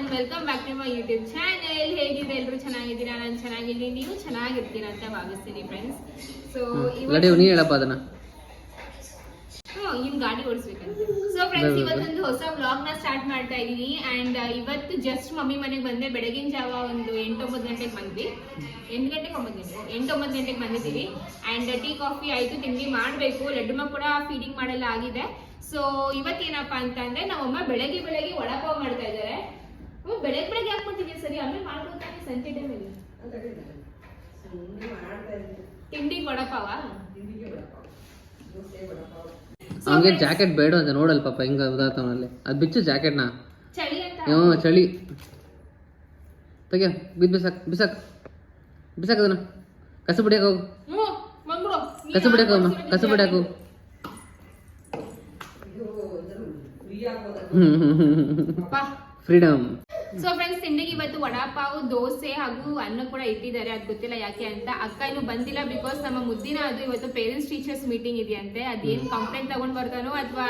And welcome back to my YouTube channel ಹೇಗಿದೆ? ಎಲ್ಲರೂ ಚೆನ್ನಾಗಿದ್ದೀರಾ? ನಾನು ಚೆನ್ನಾಗಿದ್ದೀನಿ. ನೀವು ಚೆನ್ನಾಗಿರ್ತೀರಾ ಅಂತ ಭಾವಿಸ್ತೀನಿ ಫ್ರೆಂಡ್ಸ್ ಸೊ ಇವತ್ತು ನೀ ಹೇಳಪ್ಪ ಅದನ್ನ. ಇನ್ ಗಾಡಿ ಓಡಿಸ್ಬೇಕಂತ. ಸೊ ಫ್ರೆಂಡ್ಸ್ ಇವತ್ತೊಂದು ಹೊಸ ವ್ಲಾಗ್ನ ಸ್ಟಾರ್ಟ್ ಮಾಡ್ತಾ ಇದೀನಿ. ಅಂಡ್ ಇವತ್ತು ಜಸ್ಟ್ ಮಮ್ಮಿ ಮನೆಗೆ ಬಂದೆ. ಬೆಳಗಿನ ಜಾವ ಒಂದು ಎಂಟೊಂಬತ್ತು ಗಂಟೆಗೆ ಬಂದ್ವಿ. ಎಂಟು ಗಂಟೆಗೆ ಒಂಬತ್ತು ಗಂಟೆ? ಎಂಟೊಂಬತ್ತು ಗಂಟೆಗೆ ಬಂದಿದ್ದೀವಿ. ಅಂಡ್ ಟೀ ಕಾಫಿ ಆಯಿತು ತಿಂಡಿ ಮಾಡಬೇಕು. ಲಡ್ಡುಮ ಕೂಡ ಫೀಡಿಂಗ್ ಮಾಡಲ್ಲ ಆಗಿದೆ ಸೊ ಇವತ್ತೇನಪ್ಪ ಅಂತ ಅಂದ್ರೆ ನಮ್ಮಮ್ಮ ಬೆಳಗ್ಗೆ ಬೆಳಗ್ಗೆ ವಡಪಾವ್ ಮಾಡ್ತಾ ಇದ್ದಾರೆ. ಹ್ಞೂ ಬೆಳಗ್ಗೆ ಬೆಳಗ್ಗೆ ಯಾಕೆ ಮಾಡ್ತಿದ್ದೀವಿ ಸರಿ? ಆಮೇಲೆ ಮಾಡ್ಕೊತಾನೆ ಸಂಜೆ ಟೈಮಲ್ಲಿ ತಿಂಡಿ ವಡಪಾವ? ಅವನಿಗೆ ಜಾಕೆಟ್ ಬೇಡ ಅಂತ ನೋಡಲ್ ಪಾಪ ಹಿಂಗ ಉದಾತವನಲ್ಲಿ ಅದ್ ಬಿಚ್ಚು ಜಾಕೆಟ್ನ. ಹ್ಞೂ ಚಳಿ. ತೆಗೆ ಬಿದ್ದು ಬಿಸಾಕ್ ಬಿಸಾಕ್. ಬಿಸಾಕ್ ಅದನ್ನ. ಕಸ ಬಿಡಿಯಕ್ ಹೋಗು. ಕಸ ಬಿಡಕ್ ಹೋಗಮ್ಮ ಕಸ ಬಿಡಕ್ ಹೋಗು. ಫ್ರೀಡಮ್ ಸೊ ಫ್ರೆಂಡ್ಸ್ ತಿಂಡಿಗೆ ಇವತ್ತು ವಡಾಪಾವ್, ದೋಸೆ ಹಾಗೂ ಅನ್ನ ಕೂಡ ಇಟ್ಟಿದ್ದಾರೆ. ಅದು ಗೊತ್ತಿಲ್ಲ ಯಾಕೆ ಅಂತ. ಅಕ್ಕ ಇನ್ನು ಬಂದಿಲ್ಲ ಬಿಕಾಸ್ ನಮ್ಮ ಮುದ್ದಿನ ಅದು ಇವತ್ತು ಪೇರೆಂಟ್ಸ್ ಟೀಚರ್ಸ್ ಮೀಟಿಂಗ್ ಇದೆಯಂತೆ. ಅದೇನ್ ಕಂಪ್ಲೇಂಟ್ ತಗೊಂಡ್ ಬರ್ತಾನೋ ಅಥವಾ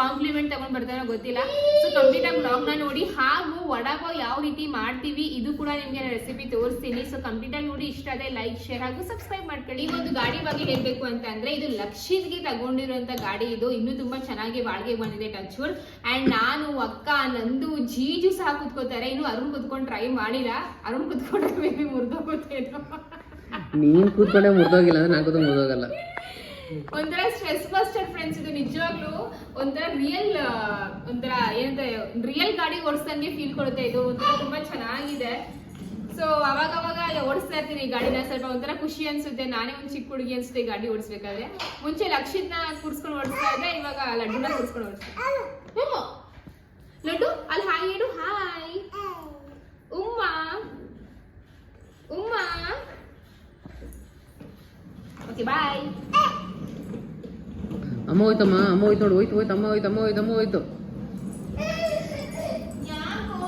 ಕಾಂಪ್ಲಿಮೆಂಟ್ ತಗೊಂಡ್ ಬರ್ತಾರೋ ಗೊತ್ತಿಲ್ಲ. ಸೊ ಕಂಪ್ಲೀಟ್ ಆಗಿ ಬ್ಲಾಗ್ನ ನೋಡಿ, ಹಾಗೂ ವಡಾಪಾವ್ ಯಾವ ರೀತಿ ಮಾಡ್ತೀವಿ, ಇದು ಕೂಡ ನಿಮ್ಗೆ ರೆಸಿಪಿ ತೋರಿಸ್ತೀನಿ. ಸೊ ಕಂಪ್ಲೀಟ್ ಆಗಿ ನೋಡಿ, ಇಷ್ಟ ಆದ್ರೆ ಲೈಕ್ ಶೇರ್ ಹಾಗೂ ಸಬ್ಸ್ಕ್ರೈಬ್ ಮಾಡ್ಕೊಳ್ಳಿ. ಈ ಒಂದು ಗಾಡಿ ಬಗ್ಗೆ ಹೇಳ್ಬೇಕು ಅಂತ ಅಂದ್ರೆ, ಇದು ಲಕ್ಷಿತ್ಗೆ ತಗೊಂಡಿರುವಂತ ಗಾಡಿ ಇದು. ಇನ್ನೂ ತುಂಬಾ ಚೆನ್ನಾಗಿ ಬಾಳ್ಗೆ ಬಂದಿದೆ ಟಚ್ ಅಂಡ್ ನಾನು, ಅಕ್ಕ, ನಂದು, ಜೀಜು ಸಹ ಕುತ್ಕೋತಾರೆ. ಇನ್ನು ಅರುಣ್ ಕುತ್ಕೊಂಡು ಟ್ರೈ ಮಾಡಿಲ್ಲ. ಅರುಣ್ ಕುತ್ಕೊಂಡ್ರೆ ಮುರಿದೋಗುತ್ತೇನೋ ನೀನ್ ಕೂತ್ಕೊಂಡೆ ಮುರಿದೋಗಿಲ್ಲ ಅಂದ್ರೆ ನಾನು ಕೂತ್ಕೊಂಡು ಮುರಿದೋಗಲ್ಲ. ಒಂಥರ ಸ್ಟ್ರೆಸ್ ಬಸ್ಟರ್ ಫ್ರೆಂಡ್ಸ್ ಇದು ನಿಜವಾಗ್ಲೂ ಒಂಥರ ರಿಯಲ್ ಒಂಥರ ಏನಂತ ರಿಯಲ್ ಗಾಡಿ ಓಡಿಸ್ದಂಗೆ ಫೀಲ್ ಕೊಡುತ್ತೆ. ಇದು ಒಂಥರ ತುಂಬಾ ಚೆನ್ನಾಗಿದೆ. ಸೊ ಅವಾಗ ಅವಾಗ ಓಡಿಸ್ತಾ ಇರ್ತೀನಿ ಗಾಡಿನ. ಸ್ವಲ್ಪ ಒಂಥರ ಖುಷಿ ಅನ್ಸುತ್ತೆ. ನಾನೇ ಒಂದು ಚಿಕ್ಕ ಹುಡುಗಿ ಅನ್ಸುತ್ತೆ ಗಾಡಿ ಓಡಿಸ್ಬೇಕಾದ್ರೆ. ಮುಂಚೆ ಲಕ್ಷಿತ್ನ ಕುಡ್ಸ್ಕೊಂಡು ಓಡಿಸ್ತಾ ಇದ್ದೆ, ಇವಾಗ ಲಡ್ಡುನ ಕೂರ್ಸ್ಕೊಂಡು ಓಡಿಸ್ತಾ ಲಡ್ಡು, ಅಲ್ಲಿ ಹಾಯ್ ಹೇಳು. ಹಾಯ್. ಉಮ್ಮ. ಉಮ್ಮ. ಓಕೆ ಬಾಯ್ ಅಮ್ಮ ಹೋಯ್ತಮ್ಮ ಅಮ್ಮ ಹೋಯ್ತು ನೋಡು ಹೋಯ್ತು ಹೋಯ್ತು ಅಮ್ಮ ಹೋಯ್ತು ಅಮ್ಮ ಹೋಯ್ತು ಅಮ್ಮ ಹೋಯ್ತು. ಯಾಕೋ?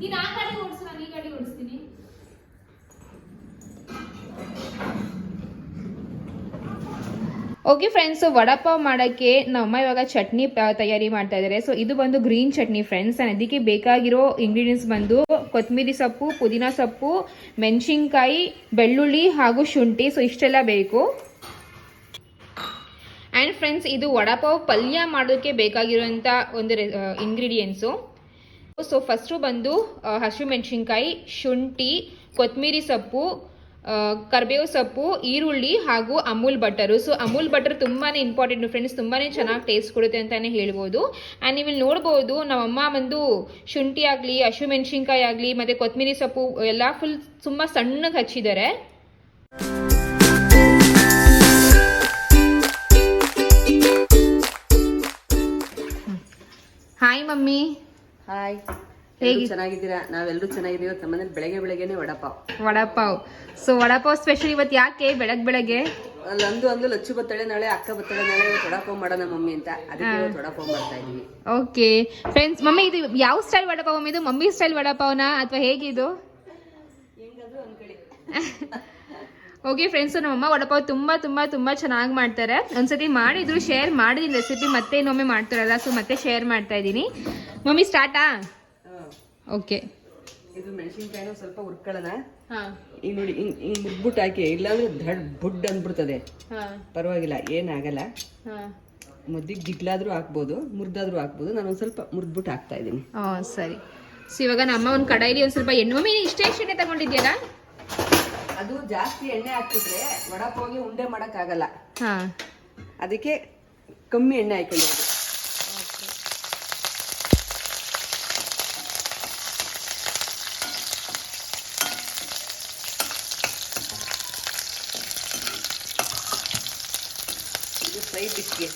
ನೀನ್ ಆ ಗಾಡಿ ಓಡಿಸು ನಾನು ಈ ಗಾಡಿ ಓಡಿಸ್ತೀನಿ. ಓಕೆ ಫ್ರೆಂಡ್ಸ್ ವಡಾಪಾವ್ ಮಾಡೋಕ್ಕೆ ನಮ್ಮ ಇವಾಗ ಚಟ್ನಿ ತಯಾರಿ ಮಾಡ್ತಾ ಇದ್ದಾರೆ ಸೊ ಇದು ಬಂದು ಗ್ರೀನ್ ಚಟ್ನಿ ಫ್ರೆಂಡ್ಸ್ ಅದಕ್ಕೆ ಬೇಕಾಗಿರೋ ಇಂಗ್ರೀಡಿಯೆಂಟ್ಸ್ ಬಂದು ಕೊತ್ತಂಬರಿ ಸೊಪ್ಪು ಪುದೀನ ಸೊಪ್ಪು ಮೆಣಸಿನ್ಕಾಯಿ ಬೆಳ್ಳುಳ್ಳಿ ಹಾಗೂ ಶುಂಠಿ ಸೊ ಇಷ್ಟೆಲ್ಲ ಬೇಕು ಆ್ಯಂಡ್ ಫ್ರೆಂಡ್ಸ್ ಇದು ವಡಾಪಾವ್ ಪಲ್ಯ ಮಾಡೋದಕ್ಕೆ ಬೇಕಾಗಿರುವಂಥ ಒಂದು ಇಂಗ್ರೀಡಿಯೆಂಟ್ಸು ಸೊ ಫಸ್ಟು ಬಂದು ಹಸಿರು ಹಸಿಮೆಣಸಿನ್ಕಾಯಿ ಶುಂಠಿ ಕೊತ್ತಂಬರಿ ಸೊಪ್ಪು ಕರ್ಬೇವು ಸೊಪ್ಪು, ಈರುಳ್ಳಿ ಹಾಗೂ Amul butter. So Amul butter ತುಂಬಾ ಇಂಪಾರ್ಟೆಂಟ್ ಫ್ರೆಂಡ್ಸ್ ತುಂಬಾ ಚೆನ್ನಾಗಿ ಟೇಸ್ಟ್ ಕೊಡುತ್ತೆ ಅಂತಲೇ ಹೇಳ್ಬೋದು. ಆ್ಯಂಡ್ ನೀವು ಇಲ್ಲಿ ನೋಡ್ಬೋದು, ನಮ್ಮಮ್ಮ ಬಂದು ಶುಂಠಿ ಆಗಲಿ ಹಸಿಮೆಣಸಿನ್ಕಾಯಿ ಆಗಲಿ, ಮತ್ತು ಕೊತ್ತಂಬರಿ ಸೊಪ್ಪು ಎಲ್ಲ ಫುಲ್ ತುಂಬ ಸಣ್ಣಗೆ ಹಚ್ಚಿದ್ದಾರೆ. ಮಮ್ಮಿ. ಹಾಯ್ ಹೇಗಿ- ಚೆನ್ನಾಗಿದ್ದೀರಾ? ನಾವೆಲ್ಲರೂ ಚೆನ್ನಾಗಿದ್ದೀವಿ. ಇವತ್ತು ನಮ್ಮನೇಲಿ ಬೆಳಗ್ಗೆ ಬೆಳಗ್ಗೆನೆ ವಡಪಾವ್. ವಡಾಪಾವ್. ಸೊ ವಡಪಾವ್ ಸ್ಪೆಷಲ್ ಇವತ್ತು ಯಾಕೆ ಬೆಳಗ್ ಬೆಳಗ್ಗೆ? ಅಲ್ಲೊಂದು ಅಂದು ಲಚ್ಚು ಬತ್ತಳೆ ನಾಳೆ ಅಕ್ಕ ಬತ್ತಳೆ ನಾಳೆ ಇವತ್ತು ವಡಪಾವ್ ಮಾಡೋಣ ಮಮ್ಮಿ ಅಂತ. ಅದಕ್ಕೆ ಇವತ್ತು ವಡಪಾವ್ ಮಾಡ್ತಾ ಇದೀವಿ ಓಕೆ ಫ್ರೆಂಡ್ಸ್ ಮಮ್ಮಿ ಇದು ಯಾವ ಸ್ಟೈಲ್ ವಡಾಪಾವ್ ಮಮ್ಮಿ? ಇದು ಮಮ್ಮಿ ಸ್ಟೈಲ್ ವಡಪಾವ್ನಾ? ಅಥವಾ ಹೇಗಿದು ಓಕೆ ಫ್ರೆಂಡ್ಸ್ ನಮ್ಮಮ್ಮ ವಡಪಾವ್ ತುಂಬ ತುಂಬ ತುಂಬ ಚೆನ್ನಾಗಿ ಮಾಡ್ತಾರೆ. ಒಂದ್ಸತಿ ಮಾಡಿದ್ರು ಶೇರ್ ಮಾಡಿದ್ದೀನಿ ರೆಸಿಪಿ ಮತ್ತೆ ಇನ್ನೊಮ್ಮೆ ಮಾಡ್ತಾರಲ್ಲ ಸೊ ಮತ್ತೆ ಶೇರ್ ಮಾಡ್ತಾ ಇದ್ದೀನಿ. ಮಮ್ಮಿ ಸ್ಟಾರ್ಟಾ ಓಕೆ ಇದು ಮೆಣಸಿನ್ಕಾಯಿನ ಸ್ವಲ್ಪ ಹುರ್ಕೊಳ್ಳೋಣ. ಹಾಂ. ಈಗ ನೋಡಿ ಹಿಂಗ್ ಹಿಂಗ್ ಹಾಕಿ ಇಲ್ಲಾಂದ್ರೆ ಧಡ್ ಬುಡ್ ಅಂದ್ಬಿಡ್ತದೆ ಹಾಂ. ಪರವಾಗಿಲ್ಲ ಏನಾಗಲ್ಲ ಹಾಂ. ಮುದ್ದಿಗೆ ಜಿಗ್ಲಾದ್ರೂ ಹಾಕ್ಬೋದು ಮುರಿದಾದ್ರೂ ಹಾಕ್ಬೋದು. ನಾನು ಒಂದು ಸ್ವಲ್ಪ ಮುರಿದ್ಬಿಟ್ಟು ಹಾಕ್ತಾ ಇದ್ದೀನಿ. ಹಾಂ ಸರಿ. ಸೊ ಇವಾಗ ನಮ್ಮ ಒಂದು ಕಡಾಯಿಲಿ ಒಂದು ಸ್ವಲ್ಪ ಎಣ್ಣೆ. ಮಮ್ಮಿ ಇಷ್ಟೇ ಎಣ್ಣೆ ತಗೊಂಡಿದ್ಯಲ್ಲ ಅದು ಜಾಸ್ತಿ ಎಣ್ಣೆ ಹಾಕಿದ್ರೆ ವಡಪೋಗಿ ಉಂಡೆ ಮಾಡೋಕ್ಕಾಗಲ್ಲ. ಹಾಂ. ಅದಕ್ಕೆ ಕಮ್ಮಿ ಎಣ್ಣೆ ಹಾಕೊಂಡಿರೋದು. ಇದು ಸೈಡ್ ಡಿಶ್ಗೆ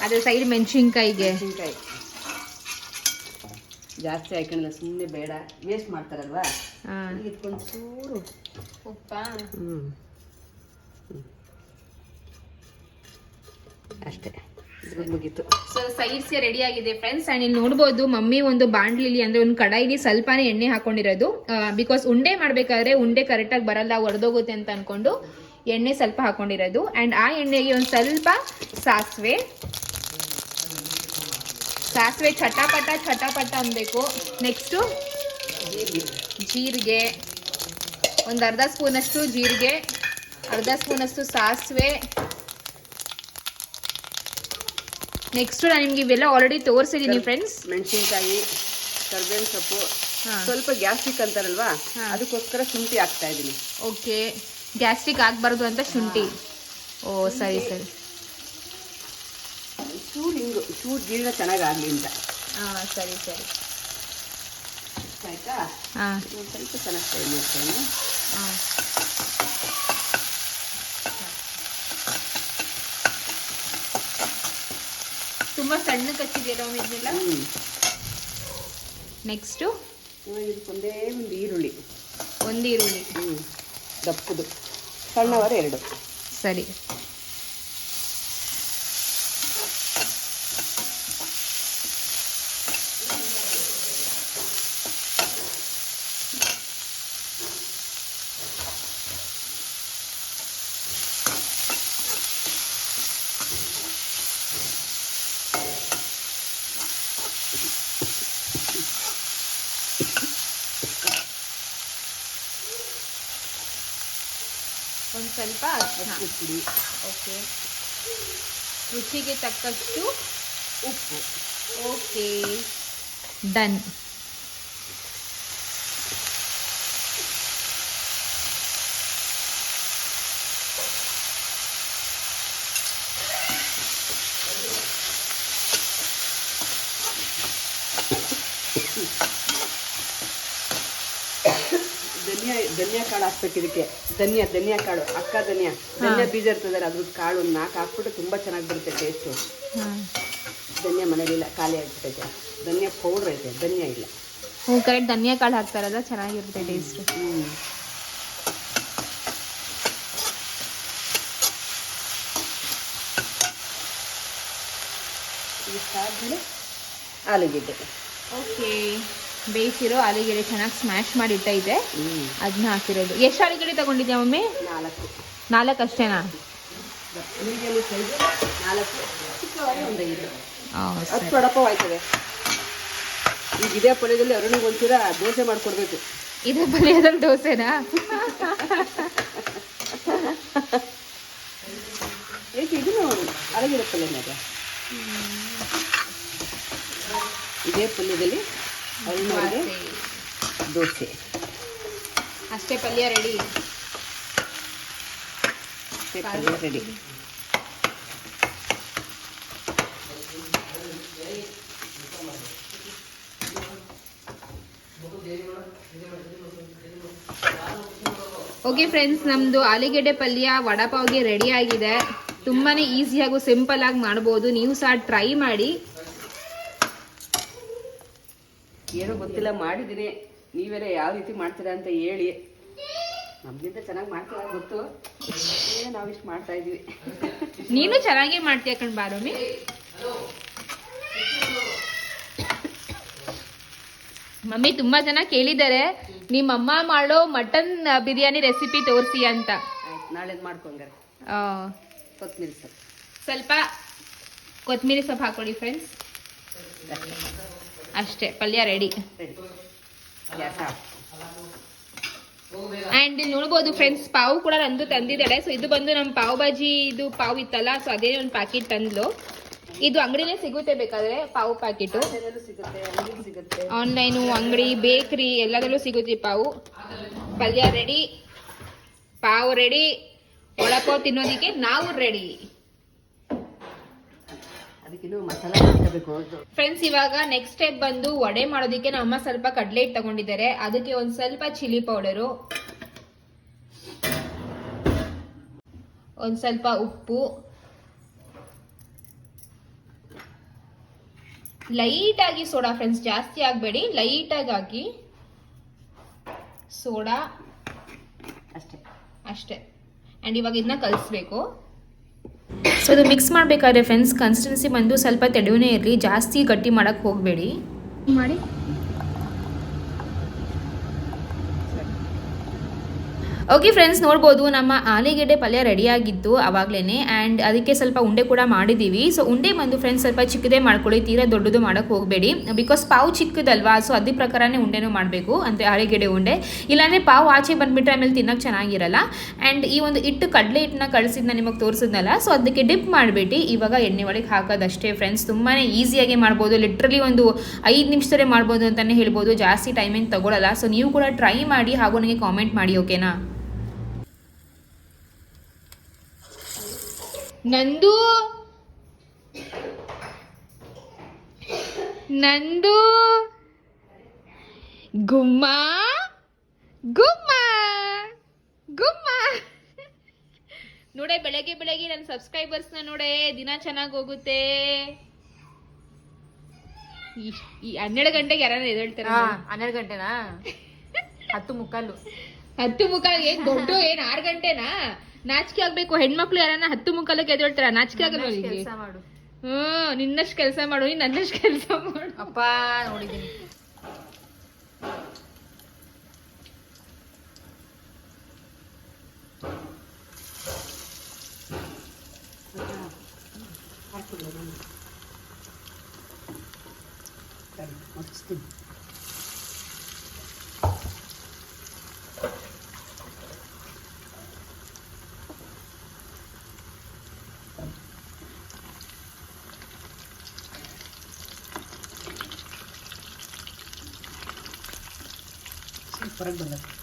ಅದೇ ಸೈಡ್ ಮೆಣಸಿನ್ಕಾಯಿಗೆ. ಮೆಣಸಿನ್ಕಾಯಿ. ಜಾಸ್ತಿ ಹಾಕೊಂಡಿಲ್ಲ ಸುಮ್ಮನೆ ಬೇಡ. ವೇಸ್ಟ್ ಮಾಡ್ತಾರಲ್ವಾ? ಹಾಂ. ಇದಕ್ಕೊಂದು ಚೂರು ಉಪ್ಪಾ ಹ್ಞೂ ಅಷ್ಟೇ ಮುಗೀತು ಸೊ ಸೈಡ್ಸ್ ರೆಡಿ ಆಗಿದೆ ಫ್ರೆಂಡ್ಸ್ ಅಂಡ್ ಇಲ್ಲಿ ನೋಡ್ಬೋದು ಮಮ್ಮಿ ಒಂದು ಬಾಂಡ್ಲಿಲಿ ಅಂದ್ರೆ ಒಂದು ಕಡಾಯಿಲಿ ಸ್ವಲ್ಪನೇ ಎಣ್ಣೆ ಹಾಕೊಂಡಿರೋದು. ಬಿಕಾಸ್ ಉಂಡೆ ಮಾಡ್ಬೇಕಾದ್ರೆ ಉಂಡೆ ಕರೆಕ್ಟಾಗಿ ಬರಲ್ಲ ಒಡೆದೋಗುತ್ತೆ ಅಂತ ಅನ್ಕೊಂಡು ಎಣ್ಣೆ ಸ್ವಲ್ಪ ಹಾಕೊಂಡಿರೋದು. ಅಂಡ್ ಆ ಎಣ್ಣೆಗೆ ಒಂದು ಸ್ವಲ್ಪ ಸಾಸಿವೆ. ಸಾಸಿವೆ ಚಟಪಟ ಚಟಪಟ ಅನ್ಬೇಕು. ನೆಕ್ಸ್ಟು ಜೀರಿಗೆ ಜೀರಿಗೆ. ಒಂದು ಅರ್ಧ ಸ್ಪೂನಷ್ಟು ಜೀರಿಗೆ ಅರ್ಧ ಸ್ಪೂನಷ್ಟು ಸಾಸಿವೆ. ನೆಕ್ಸ್ಟ್ ನಾನು ನಿಮ್ಗೆ ಇವೆಲ್ಲ ಆಲ್ರೆಡಿ ತೋರಿಸಿದ್ದೀನಿ ಫ್ರೆಂಡ್ಸ್ ಮೆಣಸಿನ್ಕಾಯಿ ಕರ್ಬೇವಿನ ಸೊಪ್ಪು ಹಾಂ. ಸ್ವಲ್ಪ ಗ್ಯಾಸ್ಟ್ರಿಕ್ ಅಂತಾರಲ್ವಾ. ಅದಕ್ಕೋಸ್ಕರ ಶುಂಠಿ ಹಾಕ್ತಾ ಇದ್ದೀನಿ ಓಕೆ. ಗ್ಯಾಸ್ಟ್ರಿಕ್ ಆಗಬಾರ್ದು ಅಂತ ಶುಂಠಿ. ಓ ಸರಿ ಸರಿ. ಚೂರು ಹಿಂಗು ಚೂರು ಜೀರ್ಣ ಚೆನ್ನಾಗಿ ಆಗಲಿ ಅಂತ. ಹಾಂ ಸರಿ ಸರಿ. ಆಯಿತಾ? ಹಾಂ. ಸ್ವಲ್ಪ ಚೆನ್ನಾಗಿ ಫ್ರೈ ಮಾಡ್ತೀನಿ ತುಂಬ ಸಣ್ಣ ಕಚ್ಚಿದೆಯಲ್ಲ ಇದನ್ನೆಲ್ಲ? ನೆಕ್ಸ್ಟು ಒಂದೇ ಒಂದು ಈರುಳ್ಳಿ. ಒಂದು ಈರುಳ್ಳಿ. ದಪ್ಪದು. ಸಣ್ಣವರ ಎರಡು. ಸರಿ ಒಂದು ಸ್ವಲ್ಪ ಅರಿಶಿನ ಅಕ್ಕಿ ಪುಡಿ ಓಕೆ. ರುಚಿಗೆ ತಕ್ಕಷ್ಟು ಉಪ್ಪು. ಓಕೆ. ಡನ್ ಧನಿಯಾ ಧನಿಯಾ ಕಾಳು ಹಾಕ್ಬೇಕು ಇದಕ್ಕೆ. ಧನಿಯಾ ಧನಿಯಾ ಕಾಳು. ಅಕ್ಕ ಧನಿಯಾ. ಧನಿಯಾ ಬೀಜ ಇರ್ತದಲ್ಲ ಅದ್ರ ಕಾಳು ನಾಲ್ಕು ಹಾಕ್ಬಿಟ್ಟು ತುಂಬ ಚೆನ್ನಾಗಿ ಬರುತ್ತೆ ಟೇಸ್ಟು ಧನಿಯಾ ಮನೇಲಿಲ್ಲ ಖಾಲಿ ಆಗ್ಬಿಟ್ಟೈತೆ ಧನಿಯಾ ಪೌಡ್ರ್ ಐತೆ ಧನಿಯಾ ಇಲ್ಲ. ಹ್ಞೂ ಕರೆಕ್ಟ್ ಧನಿಯಾ ಕಾಳು ಹಾಕ್ತಾರಲ್ಲ ಚೆನ್ನಾಗಿರುತ್ತೆ ಟೇಸ್ಟು ಹ್ಞೂ ಆಲೂಗೆಡ್ಡೆ. ಓಕೆ ಬೇಯಿಸಿರೋ ಆಲೂಗೆಡ್ಡೆ ಚೆನ್ನಾಗಿ ಸ್ಮ್ಯಾಶ್ ಮಾಡಿ ಇಟ್ಟ ಹ್ಞೂ ಅದನ್ನ ಹಾಕಿರೋದು. ಎಷ್ಟು ಆಲೂಗೆಡ್ಡೆ ತಗೊಂಡಿದ್ಯಾ ಮಮ್ಮಿ? ನಾಲ್ಕು. ನಾಲ್ಕು ಅಷ್ಟೇನಾ? ಹತ್ತು ವಡಪಾವ್ ಆಯ್ತದೆ ಈಗ ಇದೇ ಪಲ್ಯದಲ್ಲಿ ಅರುಣಿಗೆ ಒಂಚೂರ ದೋಸೆ ಮಾಡಿಕೊಡ್ಬೇಕು. ಇದೇ ಪಲ್ಯದಲ್ಲಿ ದೋಸೆನಾ? ಏಕೆ ಇದನ್ನು ಇದೇ ಪಲ್ಯದಲ್ಲಿ ಅರುಣಿಗೆ ದೋಸೆ. ಅಷ್ಟೇ ಪಲ್ಯ ರೆಡಿ. ಅಷ್ಟೇ ಪಲ್ಯ ರೆಡಿ. ಓಕೆ ಫ್ರೆಂಡ್ಸ್ ನಮ್ಮದು ಆಲೂಗೆಡ್ಡೆ ಪಲ್ಯ ವಡಪಾವ್ಗೆ ರೆಡಿ ಆಗಿದೆ. ತುಂಬಾ ಈಸಿ ಹಾಗೂ ಸಿಂಪಲ್ ಆಗಿ ಮಾಡ್ಬೋದು. ನೀವು ಸಹ ಟ್ರೈ ಮಾಡಿ. ಏನೋ ಗೊತ್ತಿಲ್ಲ ಮಾಡಿದ್ದೀನಿ. ನೀವೆಲ್ಲ ಯಾವ ರೀತಿ ಮಾಡ್ತೀರಾ ಅಂತ ಹೇಳಿ. ನಮ್ಗಿಂತ ಚೆನ್ನಾಗಿ ಮಾಡ್ತೀರಾ ಗೊತ್ತು. ನಾವು ಇಷ್ಟು ಮಾಡ್ತಾ ಇದೀವಿ ನೀನು ಚೆನ್ನಾಗೇ ಮಾಡ್ತೀಯ ಕಣ್ ಬಾರೋಮಿ. ಮಮ್ಮಿ ತುಂಬಾ ಜನ ಕೇಳಿದ್ದಾರೆ ನಿಮ್ಮಮ್ಮ ಮಾಡೋ ಮಟನ್ ಬಿರಿಯಾನಿ ರೆಸಿಪಿ ತೋರಿಸಿ ಅಂತ. ನಾಳೆ ಮಾಡ್ಕೊಂಡ್ರೆ ಕೊತ್ತಂಬರಿ ಸೊಪ್ಪು. ಸ್ವಲ್ಪ ಕೊತ್ತಂಬರಿ ಸೊಪ್ಪು ಹಾಕೊಳ್ಳಿ ಫ್ರೆಂಡ್ಸ್ ಅಷ್ಟೇ ಪಲ್ಯ ರೆಡಿ ರೆಡಿ ಇಲ್ಲಿ ಆ್ಯಂಡ್ ನೋಡ್ಬೋದು ಫ್ರೆಂಡ್ಸ್ ಪಾವು ಕೂಡ ನಂದು ತಂದಿದ್ದಾಳೆ ಸೊ ಇದು ಬಂದು ನಮ್ಮ ಪಾವ್ ಬಾಜಿ ಇದು ಪಾವ್ ಇತ್ತಲ್ಲ ಸೊ ಅದೇ ಒಂದು ಪ್ಯಾಕೆಟ್ ತಂದ್ಲು. ಇದು ಅಂಗಡಿನೇ ಸಿಗುತ್ತೆ ಬೇಕಾದ್ರೆ ಪಾವು ಪ್ಯಾಕೆಟು ಆನ್ಲೈನು ಅಂಗಡಿ ಬೇಕ್ರಿ ಎಲ್ಲದರಲ್ಲೂ ಸಿಗುತ್ತೆ ಪಾವು. ಪಲ್ಯ ರೆಡಿ ಪಾವು ರೆಡಿ ಒಳಕೋ ತಿನ್ನೋದಕ್ಕೆ ನಾವು ರೆಡಿ ಅದಕ್ಕಿನ್ನೂ ಮಸಾಲ ಹಾಕಬೇಕು ಫ್ರೆಂಡ್ಸ್ ಇವಾಗ ನೆಕ್ಸ್ಟ್ ಸ್ಟೆಪ್ ಬಂದು ವಡೆ ಮಾಡೋದಕ್ಕೆ ನಮ್ಮ ಸ್ವಲ್ಪ ಕಡಲೆ ಹಿಟ್ಟು ತಗೊಂಡಿದ್ದಾರೆ. ಅದಕ್ಕೆ ಒಂದು ಸ್ವಲ್ಪ ಚಿಲ್ಲಿ ಪೌಡರು ಒಂದು ಸ್ವಲ್ಪ ಉಪ್ಪು ಲೈಟ್ ಆಗಿ ಸೋಡಾ ಫ್ರೆಂಡ್ಸ್ ಜಾಸ್ತಿ ಆಗಬೇಡಿ. ಲೈಟ್ ಆಗಿ ಹಾಕಿ ಸೋಡಾ ಅಷ್ಟೇ. ಅಷ್ಟೇ. ಆ್ಯಂಡ್ ಇವಾಗ ಇದನ್ನ ಕಲಿಸ್ಬೇಕು. ಸೊ ಇದು ಮಿಕ್ಸ್ ಮಾಡಬೇಕಾದ್ರೆ ಫ್ರೆಂಡ್ಸ್ ಕನ್ಸಿಸ್ಟೆನ್ಸಿ ಬಂದು ಸ್ವಲ್ಪ ತೆಳುವೇ ಇರಲಿ ಜಾಸ್ತಿ ಗಟ್ಟಿ ಮಾಡೋಕ್ಕೆ ಹೋಗಬೇಡಿ. ಮಾಡಿ. ಓಕೆ ಫ್ರೆಂಡ್ಸ್ ನೋಡ್ಬೋದು. ನಮ್ಮ ಆಲೂಗೆಡ್ಡೆ ಪಲ್ಯ ರೆಡಿ ಆಗಿತ್ತು ಅವಾಗಲೇ ಆ್ಯಂಡ್ ಅದಕ್ಕೆ ಸ್ವಲ್ಪ ಉಂಡೆ ಕೂಡ ಮಾಡಿದ್ದೀವಿ. ಸೊ ಉಂಡೆ ಬಂದು ಫ್ರೆಂಡ್ಸ್ ಸ್ವಲ್ಪ ಚಿಕ್ಕದೇ ಮಾಡ್ಕೊಳ್ಳಿ. ತೀರಾ ದೊಡ್ಡದು ಮಾಡೋಕ್ಕೆ ಹೋಗಬೇಡಿ. ಬಿಕಾಸ್ ಪಾವು ಚಿಕ್ಕದಲ್ವಾ ಸೊ ಅದೇ ಪ್ರಕಾರನೇ ಉಂಡೆನೂ ಮಾಡಬೇಕು. ಅಂದರೆ ಆಲೂಗೆಡ್ಡೆ ಉಂಡೆ. ಇಲ್ಲಾಂದರೆ ಪಾವು ಆಚೆ ಬಂದುಬಿಟ್ರೆ ಆಮೇಲೆ ತಿನ್ನೋಕೆ ಚೆನ್ನಾಗಿರಲ್ಲ. ಆ್ಯಂಡ್ ಈ ಒಂದು ಹಿಟ್ಟು ಕಡಲೆ ಹಿಟ್ಟನ್ನ ಕಳಿಸಿದ್ನ ನಿಮಗೆ ತೋರಿಸಿದ್ನಲ್ಲ ಸೊ ಅದಕ್ಕೆ ಡಿಪ್ ಮಾಡಿಬಿಟ್ಟು ಇವಾಗ ಎಣ್ಣೆ ಒಳಗೆ ಹಾಕೋದಷ್ಟೇ ಫ್ರೆಂಡ್ಸ್ ತುಂಬಾ ಈಸಿಯಾಗಿ ಮಾಡ್ಬೋದು. ಲಿಟ್ರಲಿ ಒಂದು ಐದು ನಿಮಿಷದಲ್ಲೇ ಮಾಡ್ಬೋದು ಅಂತಲೇ ಹೇಳ್ಬೋದು. ಜಾಸ್ತಿ ಟೈಮಿಂಗ್ ತಗೊಳ್ಳಲ್ಲ ಸೊ ನೀವು ಕೂಡ ಟ್ರೈ ಮಾಡಿ ಹಾಗೂ ನನಗೆ ಕಾಮೆಂಟ್ ಮಾಡಿ ಓಕೆನಾ ನಂದು ನಂದು ಗುಮ್ಮ ಗುಮ್ಮ ಗುಮ್ಮ. ನೋಡೆ ಬೆಳಗ್ಗೆ ಬೆಳಗ್ಗೆ ನನ್ನ ಸಬ್ಸ್ಕ್ರೈಬರ್ಸ್ನ ನೋಡೆ ದಿನ ಚೆನ್ನಾಗಿ ಹೋಗುತ್ತೆ. ಈ- ಹನ್ನೆರಡು ಗಂಟೆಗೆ ಯಾರು ಎದ್ದೇಳ್ತಾರೆ ಹನ್ನೆರಡು ಗಂಟೆನಾ? ಹತ್ತು ಮುಕ್ಕಾಲು. ಹತ್ತು ಮುಕ್ಕಾಲು ಏನ್ ದೊಡ್ಡ ಏನ್ ಆರು ಗಂಟೆನಾ? ನಾಚಿಕೆ ಆಗ್ಬೇಕು. ಹೆಣ್ಮಕ್ಳು ಯಾರನ್ನ ಹತ್ತು ಮುಕ್ಕಾಲಕ್ಕೆ ಎದ್ದೇಳ್ತಾರ? ನಾಚಿಕೆ ಆಗಲ್ಲ ಕೆಲಸ ಮಾಡು. ಹ್ಮ್ ನಿನ್ನಷ್ಟು ಕೆಲಸ ಮಾಡು ನೀನ್ ನನ್ನಷ್ಟು ಕೆಲಸ ಮಾಡು. ಅಪ್ಪ ನೋಡಿದ್ದೀನಿ. фрагмент.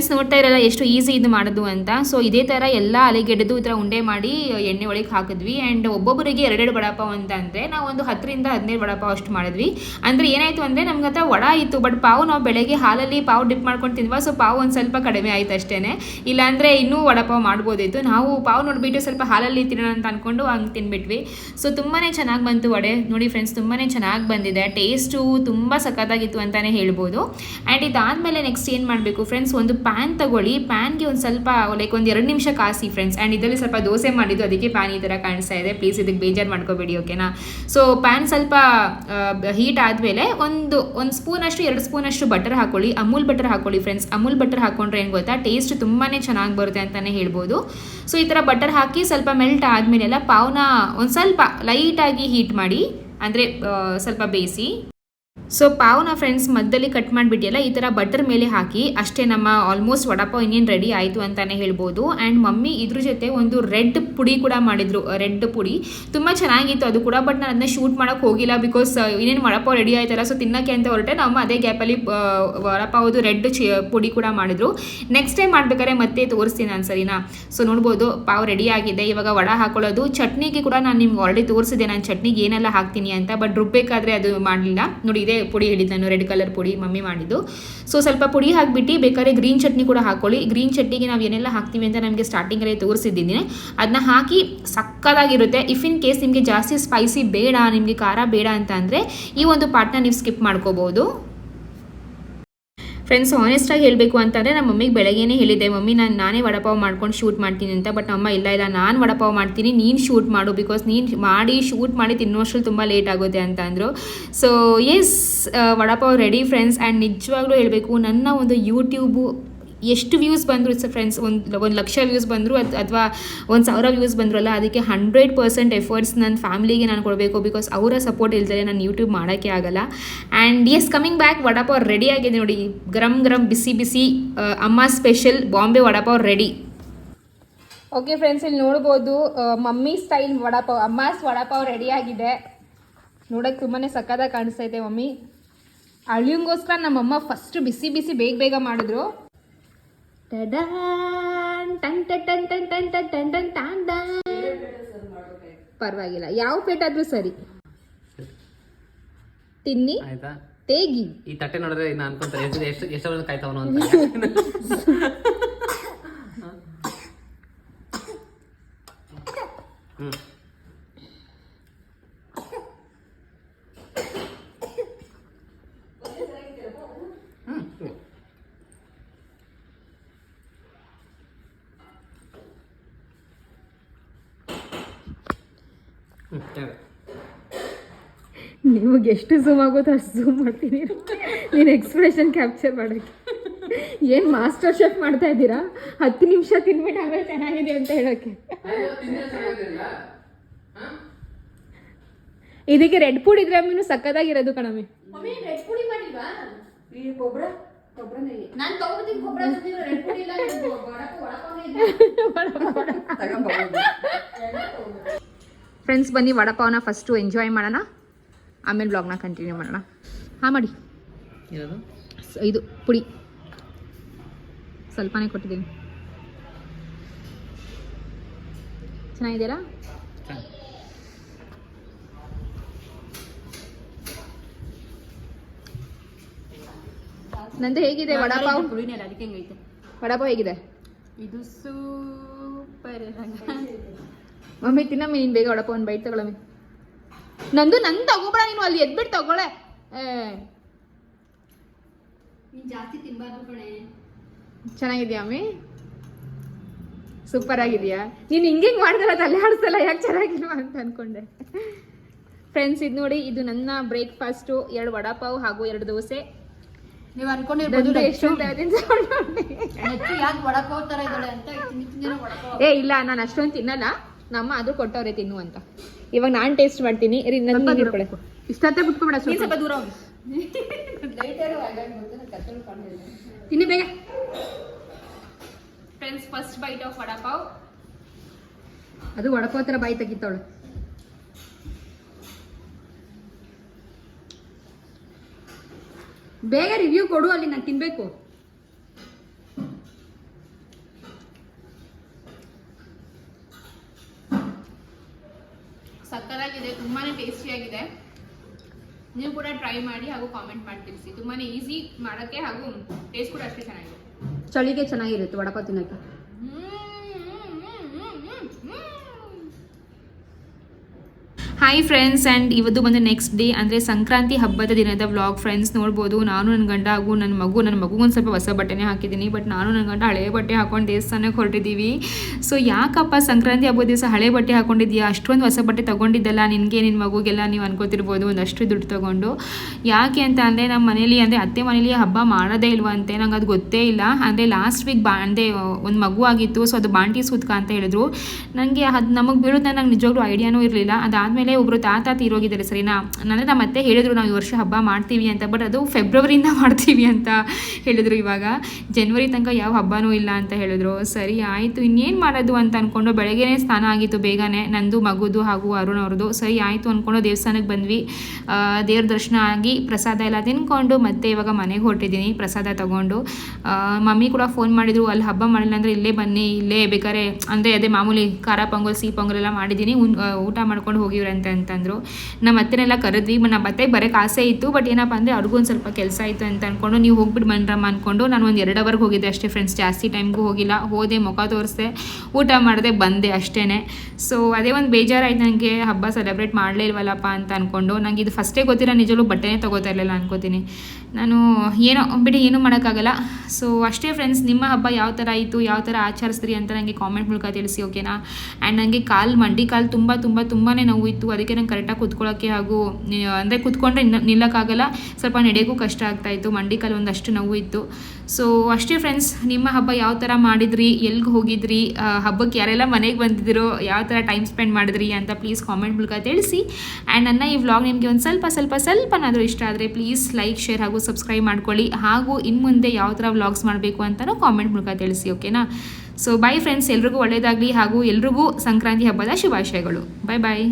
ಫ್ರೆಂಡ್ಸ್ ನೋಡ್ತಾ ಇರಲ್ಲ, ಎಷ್ಟು ಈಸಿ ಇದು ಮಾಡೋದು ಅಂತ. ಸೊ ಇದೇ ಥರ ಎಲ್ಲ ಅಲೆಗೆಡ್ದು ಈ ಥರ ಉಂಡೆ ಮಾಡಿ ಎಣ್ಣೆ ಒಳಗೆ ಹಾಕಿದ್ವಿ. ಆ್ಯಂಡ್ ಒಬ್ಬೊಬ್ಬರಿಗೆ ಎರಡೆರಡು ವಡಾಪಾವ್ ಅಂತ ಅಂದರೆ, ನಾವು ಒಂದು ಹತ್ತರಿಂದ ಹದಿನೈದು ವಡಾಪಾವ್ ಅಷ್ಟು ಮಾಡಿದ್ವಿ. ಅಂದರೆ ಏನಾಯಿತು ಅಂದರೆ, ನಮ್ಗೆ ಹತ್ರ ವಡ ಇತ್ತು ಬಟ್ ಪಾವು ನಾವು ಬೆಳಗ್ಗೆ ಹಾಲಲ್ಲಿ ಪಾವು ಡಿಪ್ ಮಾಡ್ಕೊಂಡು ತಿನ್ವಾ ಸೊ ಪಾವು ಒಂದು ಸ್ವಲ್ಪ ಕಡಿಮೆ ಆಯ್ತು ಅಷ್ಟೇ ಇಲ್ಲಾಂದರೆ ಇನ್ನೂ ವಡಾಪಾವ್ ಮಾಡ್ಬೋದಿತ್ತು. ನಾವು ಪಾವು ನೋಡಿಬಿಟ್ಟು ಸ್ವಲ್ಪ ಹಾಲಲ್ಲಿ ತಿನ್ನೋಣ ಅಂತ ಅಂದ್ಕೊಂಡು ಹಂಗೆ ತಿನ್ಬಿಟ್ವಿ. ಸೊ ತುಂಬಾ ಚೆನ್ನಾಗಿ ಬಂತು ವಡೆ. ನೋಡಿ ಫ್ರೆಂಡ್ಸ್ ತುಂಬಾ ಚೆನ್ನಾಗಿ ಬಂದಿದೆ. ಟೇಸ್ಟು ತುಂಬ ಸಖತ್ತಾಗಿತ್ತು ಅಂತಲೇ ಹೇಳ್ಬೋದು. ಆ್ಯಂಡ್ ಇದಾದಮೇಲೆ ನೆಕ್ಸ್ಟ್ ಏನು ಮಾಡಬೇಕು ಫ್ರೆಂಡ್ಸ್ ಒಂದು ಪ್ಯಾನ್ ತಗೊಳ್ಳಿ ಪ್ಯಾನ್ಗೆ ಒಂದು ಸ್ವಲ್ಪ ಲೈಕ್ ಒಂದು ಎರಡು ನಿಮಿಷ ಕಾಸಿ ಫ್ರೆಂಡ್ಸ್ ಆ್ಯಂಡ್ ಇದರಲ್ಲಿ ಸ್ವಲ್ಪ ದೋಸೆ ಮಾಡಿದ್ದು, ಅದಕ್ಕೆ ಪ್ಯಾನ್ ಈ ಥರ ಕಾಣಿಸ್ತಾ ಇದೆ. ಪ್ಲೀಸ್ ಇದಕ್ಕೆ ಬೇಜಾರು ಮಾಡ್ಕೋಬೇಡಿ ಓಕೆನಾ ಸೊ ಪ್ಯಾನ್ ಸ್ವಲ್ಪ ಹೀಟ್ ಆದಮೇಲೆ ಒಂದು ಒಂದು ಸ್ಪೂನಷ್ಟು, ಎರಡು ಸ್ಪೂನಷ್ಟು ಬಟರ್ ಹಾಕೊಳ್ಳಿ. ಅಮೂಲ್ ಬಟರ್ ಹಾಕೊಳ್ಳಿ ಫ್ರೆಂಡ್ಸ್ ಅಮೂಲ್ ಬಟರ್ ಹಾಕೊಂಡ್ರೆ ಏನು ಗೊತ್ತಾ? ಟೇಸ್ಟ್ ತುಂಬಾ ಚೆನ್ನಾಗಿ ಬರುತ್ತೆ ಅಂತಲೇ ಹೇಳ್ಬೋದು. ಸೊ ಈ ಥರ ಬಟರ್ ಹಾಕಿ ಸ್ವಲ್ಪ ಮೆಲ್ಟ್ ಆದಮೇಲೆಲ್ಲ ಪಾವ್ನ ಒಂದು ಸ್ವಲ್ಪ ಲೈಟಾಗಿ ಹೀಟ್ ಮಾಡಿ, ಅಂದರೆ ಸ್ವಲ್ಪ ಬೇಯಿಸಿ. ಸೊ ಪಾವ್ನ ಫ್ರೆಂಡ್ಸ್ ಮಧ್ಯದಲ್ಲಿ ಕಟ್ ಮಾಡಿಬಿಟ್ಟಿಯಲ್ಲ, ಈ ಥರ ಬಟರ್ ಮೇಲೆ ಹಾಕಿ, ಅಷ್ಟೇ ನಮ್ಮ ಆಲ್ಮೋಸ್ಟ್ ವಡಾಪಾವ್ ಇನ್ನೇನು ರೆಡಿ ಆಯಿತು ಅಂತಲೇ ಹೇಳ್ಬೋದು. ಆ್ಯಂಡ್ ಮಮ್ಮಿ ಇದ್ರ ಜೊತೆ ಒಂದು ರೆಡ್ ಪುಡಿ ಕೂಡ ಮಾಡಿದ್ರು ರೆಡ್ ಪುಡಿ. ತುಂಬ ಚೆನ್ನಾಗಿತ್ತು ಅದು ಕೂಡ ಬಟ್ ನಾನು ಅದನ್ನ ಶೂಟ್ ಮಾಡೋಕ್ಕೆ ಹೋಗಿಲ್ಲ ಬಿಕಾಸ್ ಇನ್ನೇನು ವಡಾಪಾವ್ ರೆಡಿ ಆಯ್ತಲ್ಲ ಸೊ ತಿನ್ನೋಕ್ಕೆ ಅಂತ ಹೊರಟೆ ನಮ್ಮ ಅದೇ ಗ್ಯಾಪಲ್ಲಿ ವಡಾಪಾವ್ದು ರೆಡ್ ಚಿ ಪುಡಿ ಕೂಡ ಮಾಡಿದ್ರು. ನೆಕ್ಸ್ಟ್ ಟೈಮ್ ಮಾಡ್ಬೇಕಾದ್ರೆ ಮತ್ತೆ ತೋರಿಸ್ತೀನಿ ನಾನು ಸರಿನಾ? ಸೊ ನೋಡ್ಬೋದು, ಪಾವ್ ರೆಡಿ ಆಗಿದೆ. ಇವಾಗ ವಡ ಹಾಕೊಳ್ಳೋದು. ಚಟ್ನಿಗೆ ಕೂಡ ನಾನು ನಿಮ್ಗೆ ಆಲ್ರೆಡಿ ತೋರಿಸಿದೆ ನಾನು ಚಟ್ನಿಗೆ ಏನೆಲ್ಲ ಹಾಕ್ತೀನಿ ಅಂತ ಬಟ್ ರುಬ್ಬೇಕಾದ್ರೆ ಅದು ಮಾಡಲಿಲ್ಲ. ನೋಡಿ ಇದೇ ಪುಡಿ ಹೇಳಿದ್ದು ನಾನು ರೆಡ್ ಕಲರ್ ಪುಡಿ ಮಮ್ಮಿ ಮಾಡಿದ್ದು. ಸೊ ಸ್ವಲ್ಪ ಪುಡಿ ಹಾಕಿಬಿಟ್ಟು ಬೇಕಾದ್ರೆ ಗ್ರೀನ್ ಚಟ್ನಿ ಕೂಡ ಹಾಕೊಳ್ಳಿ. ಗ್ರೀನ್ ಚಟ್ನಿಗೆ ನಾವು ಏನೆಲ್ಲ ಹಾಕ್ತೀವಿ ಅಂತ ನಮಗೆ ಸ್ಟಾರ್ಟಿಂಗಲ್ಲೇ ತೋರಿಸಿದ್ದೀನಿ. ಅದನ್ನ ಹಾಕಿ ಸಕ್ಕದಾಗಿರುತ್ತೆ ಇಫ್ ಇನ್ ಕೇಸ್ ನಿಮಗೆ ಜಾಸ್ತಿ ಸ್ಪೈಸಿ ಬೇಡ, ನಿಮಗೆ ಖಾರ ಬೇಡ ಅಂತ ಅಂದರೆ ಈ ಒಂದು ಪಾರ್ಟ್ನ ನೀವು ಸ್ಕಿಪ್ ಮಾಡ್ಕೋಬೋದು. ಫ್ರೆಂಡ್ಸ್ ಆನೆಸ್ಟಾಗಿ ಹೇಳಬೇಕು ಅಂತಂದರೆ ನಮ್ಮ ಮಮ್ಮಿಗೆ ಬೆಳಗ್ಗೆನೇ ಹೇಳಿದ್ದೆ, ಮಮ್ಮಿ, ನಾನು ನಾನೇ ವಡಪಾವ್ ಮಾಡ್ಕೊಂಡು ಶೂಟ್ ಮಾಡ್ತೀನಿ ಅಂತ ಬಟ್ ಅಮ್ಮ ಇಲ್ಲ ಇಲ್ಲ, ನಾನು ವಡಪಾವ್ ಮಾಡ್ತೀನಿ, ನೀನು ಶೂಟ್ ಮಾಡು ಬಿಕಾಸ್ ನೀನು ಮಾಡಿ ಶೂಟ್ ಮಾಡಿ ತಿನ್ನೋಷ್ಟ್ರಲ್ಲಿ ತುಂಬ ಲೇಟ್ ಆಗುತ್ತೆ ಅಂತ ಅಂದರು. So yes vada pav ready friends and ನಿಜವಾಗ್ಲೂ ಹೇಳಬೇಕು, ನನ್ನ ಒಂದು ಯೂಟ್ಯೂಬು ಎಷ್ಟು ವ್ಯೂಸ್ ಬಂದರು ಫ್ರೆಂಡ್ಸ್ ಒಂದು ಒಂದು ಲಕ್ಷ ವ್ಯೂಸ್ ಬಂದರು ಅಥವಾ ಒಂದು ಸಾವಿರ ವ್ಯೂಸ್ ಬಂದ್ರಲ್ಲ, ಅದಕ್ಕೆ ಹಂಡ್ರೆಡ್ ಪರ್ಸೆಂಟ್ ಎಫರ್ಟ್ಸ್ ನನ್ನ ಫ್ಯಾಮಿಲಿಗೆ ನಾನು ಕೊಡಬೇಕು ಬಿಕಾಸ್ ಅವರ ಸಪೋರ್ಟ್ ಇಲ್ದರೆ ನಾನು ಯೂಟ್ಯೂಬ್ ಮಾಡೋಕ್ಕೆ ಆಗಲ್ಲ. And yes coming back vada pav ready ಆಗಿದೆ ನೋಡಿ. ಗರಂ ಗರಂ ಬಿಸಿ ಬಿಸಿ ಅಮ್ಮ special Bombay vada pav ready okay friends ಇಲ್ಲಿ ನೋಡ್ಬೋದು ಮಮ್ಮಿ ಸ್ಟೈಲ್ ವಡಾಪಾವ್, ಅಮ್ಮಾಸ್ ವಡಾಪಾವ್ ರೆಡಿ ಆಗಿದೆ. ನೋಡೋಕ್ಕೆ ತುಂಬಾ ಸಕ್ಕದಾಗಿ ಕಾಣಿಸ್ತೈತೆ ಮಮ್ಮಿ. ಅಳಿಯಂಗೋಸ್ಕರ ನಮ್ಮಮ್ಮ ಫಸ್ಟ್ ಬಿಸಿ ಬಿಸಿ ಬೇಗ ಬೇಗ ಮಾಡಿದ್ರು. ಪರವಾಗಿಲ್ಲ ಯಾವ ಪೇಟ್ ಆದ್ರೂ ಸರಿ ತಿನ್ನಿ ಆಯ್ತಾ ತೇಗಿ ಈ ತಟ್ಟೆ ನೋಡಿದ್ರೆ ಇನ್ನು ಎಷ್ಟು ಎಷ್ಟು ಎಷ್ಟು ಕಾಯ್ತಾವನು ಅಂತ ಹ್ಮ್ ಹ್ಮ್, ಹೇಳು. ನಿಮಗೆ ಎಷ್ಟು ಝೂಮ್ ಆಗುತ್ತೋ ಅಷ್ಟು ಝೂಮ್ ಮಾಡ್ತೀನಿ. ನೀನು ಎಕ್ಸ್ಪ್ರೆಷನ್ ಕ್ಯಾಪ್ಚರ್ ಮಾಡೋಕ್ಕೆ. ಏನು ಮಾಸ್ಟರ್ ಶೆಫ್ ಮಾಡ್ತಾ ಇದ್ದೀರಾ? ಹತ್ತು ನಿಮಿಷ ತಿನ್ಬಿಟ್ಟು ಆಮೇಲೆ ಚೆನ್ನಾಗಿದೆ ಅಂತ ಹೇಳೋಕ್ಕೆ. ಇದಕ್ಕೆ ರೆಡ್ ಫುಡ್ ಇದ್ರೆ ಅಮ್ಮಿನೂ ಸಕ್ಕದಾಗಿರೋದು ಕಣಮಿ ಪುಡಿ ಫ್ರೆಂಡ್ಸ್ ಬನ್ನಿ ವಡಪಾವನ ಫಸ್ಟು ಎಂಜಾಯ್ ಮಾಡೋಣ. ಆಮೇಲೆ ಬ್ಲಾಗ್ನ ಕಂಟಿನ್ಯೂ ಮಾಡೋಣ. ಹಾಂ ಮಾಡಿ. ಇದು ಪುಡಿ. ಸ್ವಲ್ಪನೇ ಕೊಟ್ಟಿದ್ದೀನಿ. ಚೆನ್ನಾಗಿದೆಯಲ್ಲ ನಂದು ಹೇಗಿದೆ ವಡಪಾವ್? ಅದಕ್ಕೆ ಹೆಂಗೈತೆ? ವಡಪಾವ್ ಹೇಗಿದೆ? ಇದು ಸೂಪರ್ ಮಮ್ಮಿ ತಿನ್ನಮ್ಮಿ ನೀನು ಬೇಗ ವಡಾಪಾವ್ ಒಂದು ಬೈಟ್ ತಗೊಳಮ್ಮಿ. ನಂದು ನಂದು ತಗೋಬೇಡ ನೀನು ಅಲ್ಲಿ ಎದ್ಬಿಟ್ಟು ತಗೊಳೆ ಏ. ನೀನು ಜಾಸ್ತಿ ತಿನ್ಬಾರ್ದು ಕಣೆ. ಚೆನ್ನಾಗಿದ್ಯಾ ಅಮ್ಮಿ ಸೂಪರ್ ಆಗಿದೆಯಾ? ನೀನು ಹಿಂಗೆ ಹಿಂಗೆ ಮಾಡಿದಲ್ಲ ತಲೆ ಆಡಿಸಲ್ಲ ಯಾಕೆ ಚೆನ್ನಾಗಿಲ್ವಾ ಅಂತ ಅನ್ಕೊಂಡೆ. ಫ್ರೆಂಡ್ಸ್ ಇದು ನೋಡಿ ಇದು ನನ್ನ ಬ್ರೇಕ್ಫಾಸ್ಟು ಎರಡು ವಡಾಪಾವ್ ಹಾಗೂ ಎರಡು ದೋಸೆ. ನೀವು ಅನ್ಕೊಂಡಿರ್ಬೋದು ವಡಪಾವ್ ತರ ಇದ್ದಾಳೆ ಅಂತ ಏ ಇಲ್ಲ ನಾನು ಅಷ್ಟೊಂದು ತಿನ್ನಲ್ಲ. ನಮ್ಮ ಅದು ಕೊಟ್ಟವ್ರೆ ತಿನ್ನು ಅಂತ. ಇವಾಗ ನಾನು ಟೇಸ್ಟ್ ಮಾಡ್ತೀನಿ. ರೀ ನನ್ನ ಇಟ್ಕೊಳೆ ಇಷ್ಟಂತೆ ಬಿಟ್ಕೊಬೇಡ ಸ್ವಲ್ಪ. ದೂರ ಹೋಗಿ. ತಿನ್ನಿ ಬೇಗ. Friends first bite of vada pav ಅದು ವಡಪಾವ್ ತರ ಬಾಯಿ ತೆಗಿತಾವಳು. ಬೇಗ ರಿವ್ಯೂ ಕೊಡು ಅಲ್ಲಿ ನಾನು ತಿನ್ಬೇಕು. ಸಕ್ಕತ್ತಾಗಿದೆ, ತುಂಬಾನೇ ಟೇಸ್ಟಿಯಾಗಿದೆ ನೀವು ಕೂಡ ಟ್ರೈ ಮಾಡಿ ಹಾಗೂ ಕಾಮೆಂಟ್ ಮಾಡಿ ತಿಳಿಸಿ. ತುಂಬಾನೇ ಈಸಿ ಮಾಡೋಕ್ಕೆ ಹಾಗೂ ಟೇಸ್ಟ್ ಕೂಡ ಅಷ್ಟೇ ಚೆನ್ನಾಗಿದೆ. ಚಳಿಗೆ ಚೆನ್ನಾಗಿರುತ್ತೆ ವಡಪ ತಿನ್ನಕ್ಕೆ. ಹಾಯ್ ಫ್ರೆಂಡ್ಸ್ ಆ್ಯಂಡ್ ಇವತ್ತು ಬಂದು ನೆಕ್ಸ್ಟ್ ಡೇ ಅಂದರೆ ಸಂಕ್ರಾಂತಿ ಹಬ್ಬದ ದಿನದ ವ್ಲಾಗ್ ಫ್ರೆಂಡ್ಸ್ ನೋಡ್ಬೋದು, ನಾನು ನನ್ನ ಗಂಡ ಹಾಗೂ ನನ್ನ ಮಗು ನನ್ನ ಮಗುಗೊಂದು ಸ್ವಲ್ಪ ಹೊಸ ಬಟ್ಟೆನೇ ಹಾಕಿದ್ದೀನಿ ಬಟ್ ನಾನು ನನ್ನ ಗಂಡ ಹಳೆ ಬಟ್ಟೆ ಹಾಕೊಂಡು ದೇವಸ್ಥಾನಕ್ಕೆ ಹೊರಟಿದ್ದೀವಿ ಸೊ ಯಾಕಪ್ಪ ಸಂಕ್ರಾಂತಿ ಹಬ್ಬದ ದಿವಸ ಹಳೆ ಬಟ್ಟೆ ಹಾಕೊಂಡಿದ್ಯಾ ಅಷ್ಟೊಂದು ಹೊಸ ಬಟ್ಟೆ ತೊಗೊಂಡಿದ್ದಲ್ಲ, ನಿನಗೆ ನಿನ್ನ ಮಗುಗೆಲ್ಲ ನೀವು ಅನ್ಕೋತಿರ್ಬೋದು, ಒಂದಷ್ಟು ದುಡ್ಡು ತೊಗೊಂಡು. ಯಾಕೆ ಅಂತ ಅಂದರೆ ನಮ್ಮ ಮನೇಲಿ, ಅಂದರೆ ಅತ್ತೆ ಮನೇಲಿ ಹಬ್ಬ ಮಾಡೋದೇ ಇಲ್ವಂತೆ ನಂಗೆ ಅದು ಗೊತ್ತೇ ಇಲ್ಲ. ಅಂದರೆ ಲಾಸ್ಟ್ ವೀಕ್ ಬಾ, ಅಂದರೆ ಒಂದು ಮಗು ಆಗಿತ್ತು ಸೊ ಅದು ಬಾಂಟಿ ಸೂತ್ಕ ಅಂತ ಹೇಳಿದ್ರು. ನನಗೆ ಅದು ನಮಗೆ ಬೀಳುತ್ತೆ ನಂಗೆ ನಿಜವಾಗ್ಲೂ ಐಡಿಯಾನೂ ಇರಲಿಲ್ಲ. ಅದಾದಮೇಲೆ ಒಬ್ಬರು ತಾತ ತೀರೋಗಿದ್ದಾರೆ ಸರಿನಾ? ಅಂದರೆ ನಮ್ಮ ಅತ್ತೆ ಹೇಳಿದ್ರು, ನಾವು ಈ ವರ್ಷ ಹಬ್ಬ ಮಾಡ್ತೀವಿ ಅಂತ ಬಟ್ ಅದು ಫೆಬ್ರವರಿಯಿಂದ ಮಾಡ್ತೀವಿ ಅಂತ ಹೇಳಿದ್ರು ಇವಾಗ. ಜನ್ವರಿ ತನಕ ಯಾವ ಹಬ್ಬನೂ ಇಲ್ಲ ಅಂತ ಹೇಳಿದ್ರು. ಸರಿ, ಆಯಿತು. ಇನ್ನೇನು ಮಾಡೋದು ಅಂತ ಅಂದ್ಕೊಂಡು ಬೆಳಗ್ಗೆನೇ ಸ್ನಾನ ಆಗಿತ್ತು ಬೇಗನೆ, ನಂದು, ಮಗುದು ಹಾಗೂ ಅರುಣ್ ಅವ್ರದ್ದು. ಸರಿ, ಆಯಿತು ಅಂದ್ಕೊಂಡು ದೇವಸ್ಥಾನಕ್ಕೆ ಬಂದ್ವಿ. ದೇವ್ರ ದರ್ಶನ ಆಗಿ ಪ್ರಸಾದ ಎಲ್ಲ ತಿನ್ಕೊಂಡು ಮತ್ತೆ ಇವಾಗ ಮನೆಗೆ ಹೊರಟಿದ್ದೀನಿ, ಪ್ರಸಾದ ತಗೊಂಡು. ಮಮ್ಮಿ ಕೂಡ ಫೋನ್ ಮಾಡಿದ್ರು, ಅಲ್ಲಿ ಹಬ್ಬ ಮಾಡಿಲ್ಲ ಅಂದರೆ ಇಲ್ಲೇ ಬನ್ನಿ, ಇಲ್ಲೇ ಬೇಕಾದ್ರೆ, ಅಂದರೆ ಅದೇ ಮಾಮೂಲಿ ಖಾರ, ಪೊಂಗಲ್, ಸಿಹಿ, ಪೊಂಗಲ್ ಎಲ್ಲ ಮಾಡಿದ್ದೀನಿ ಊಟ ಮಾಡ್ಕೊಂಡು ಹೋಗಿವ್ರಂತೆ. ಅಂತಂದರು. ನಮ್ಮ ಅತ್ತೆನೆಲ್ಲ ಕರೆದ್ವಿ ನಮ್ಮ ಅತ್ತೆಗೆ ಬರೋಕ್ಕೆ ಆಸೆ ಇತ್ತು, ಬಟ್ ಏನಪ್ಪ ಅಂದರೆ ಅವ್ರಿಗೂ ಒಂದು ಸ್ವಲ್ಪ ಕೆಲಸ ಆಯಿತು ಅಂತ ಅಂದ್ಕೊಂಡು ನೀವು ಹೋಗ್ಬಿಟ್ಟು ಬನ್ರಮ್ಮ ಅಂದ್ಕೊಂಡು ನಾನು ಒಂದು ಎರಡು ಅವರ್ಗೆ ಹೋಗಿದ್ದೆ ಅಷ್ಟೇ ಫ್ರೆಂಡ್ಸ್ ಜಾಸ್ತಿ ಟೈಮ್ಗೂ ಹೋಗಿಲ್ಲ. ಹೋದೆ, ಮುಖ ತೋರಿಸ್ದೆ, ಊಟ ಮಾಡಿದೆ, ಬಂದೆ ಅಷ್ಟೇ ಸೊ ಅದೇ ಒಂದು ಬೇಜಾರಾಯ್ತು ನನಗೆ ಹಬ್ಬ ಸೆಲೆಬ್ರೇಟ್ ಮಾಡಲೇ ಇಲ್ವಲ್ಲಪ್ಪ ಅಂತ ಅಂದ್ಕೊಂಡು ನನಗೆ ಇದು ಫಸ್ಟೇ ಗೊತ್ತಿರೋ ನಿಜಲೂ ಬಟ್ಟೆನೇ ತಗೋತಾ ಇರಲಿಲ್ಲ ಅನ್ಕೋತೀನಿ. ನಾನು ಏನೋ, ಬಿಡಿ, ಏನೂ ಮಾಡೋಕ್ಕಾಗಲ್ಲ. ಸೊ ಅಷ್ಟೇ ಫ್ರೆಂಡ್ಸ್ ನಿಮ್ಮ ಹಬ್ಬ ಯಾವ ಥರ ಆಯಿತು, ಯಾವ ಥರ ಆಚರಿಸಿದ್ರಿ ಅಂತ ನನಗೆ ಕಾಮೆಂಟ್ ಮೂಲಕ ತಿಳಿಸಿ ಓಕೆನಾ ಆ್ಯಂಡ್ ನನಗೆ ಕಾಲು, ಮಂಡಿ ಕಾಲು ತುಂಬ ತುಂಬ ತುಂಬಾ ನೋವು ಇತ್ತು ಅದಕ್ಕೆ ನಂಗೆ ಕರೆಕ್ಟಾಗಿ ಕುತ್ಕೊಳ್ಳೋಕ್ಕೆ ಹಾಗೂ ಅಂದರೆ ಕುತ್ಕೊಂಡ್ರೆ ನಿಲ್ಲ- ನಿಲ್ಲಕ್ಕಾಗಲ್ಲ. ಸ್ವಲ್ಪ ನಡೆಯೋಕ್ಕೂ ಕಷ್ಟ ಆಗ್ತಾಯಿತ್ತು ಮಂಡಿ ಕಾಲು ಒಂದಷ್ಟು ನೋವು ಇತ್ತು ಸೊ ಅಷ್ಟೇ ಫ್ರೆಂಡ್ಸ್ ನಿಮ್ಮ ಹಬ್ಬ ಯಾವ ಥರ ಮಾಡಿದ್ರಿ ಎಲ್ಲಿಗೆ ಹೋಗಿದ್ರಿ ಹಬ್ಬಕ್ಕೆ ಯಾರೆಲ್ಲ ಮನೆಗೆ ಬಂದಿದ್ದೀರೋ, ಯಾವ ಥರ ಟೈಮ್ ಸ್ಪೆಂಡ್ ಮಾಡಿದ್ರಿ ಅಂತ ಪ್ಲೀಸ್ ಕಾಮೆಂಟ್ ಮೂಲಕ ತಿಳಿಸಿ. ಆ್ಯಂಡ್ ನನ್ನ ಈ ವ್ಲಾಗ್ ನಿಮಗೆ ಒಂದು ಸ್ವಲ್ಪ ಸ್ವಲ್ಪ ಸ್ವಲ್ಪನಾದರೂ ಇಷ್ಟ ಆದರೆ ಪ್ಲೀಸ್ ಲೈಕ್ ಶೇರ್ ಹಾಗೂ ಸಬ್ಸ್ಕ್ರೈಬ್ ಮಾಡ್ಕೊಳ್ಳಿ. ಹಾಗೂ ಇನ್ನು ಮುಂದೆ ಯಾವ ಥರ ವ್ಲಾಗ್ಸ್ ಮಾಡಬೇಕು ಅಂತಲೂ ಕಾಮೆಂಟ್ ಮೂಲಕ ತಿಳಿಸಿ ಓಕೆನಾ ಸೊ ಬೈ ಫ್ರೆಂಡ್ಸ್ ಎಲ್ರಿಗೂ ಒಳ್ಳೆಯದಾಗಲಿ ಹಾಗೂ ಎಲ್ರಿಗೂ ಸಂಕ್ರಾಂತಿ ಹಬ್ಬದ ಶುಭಾಶಯಗಳು. ಬಾಯ್ ಬಾಯ್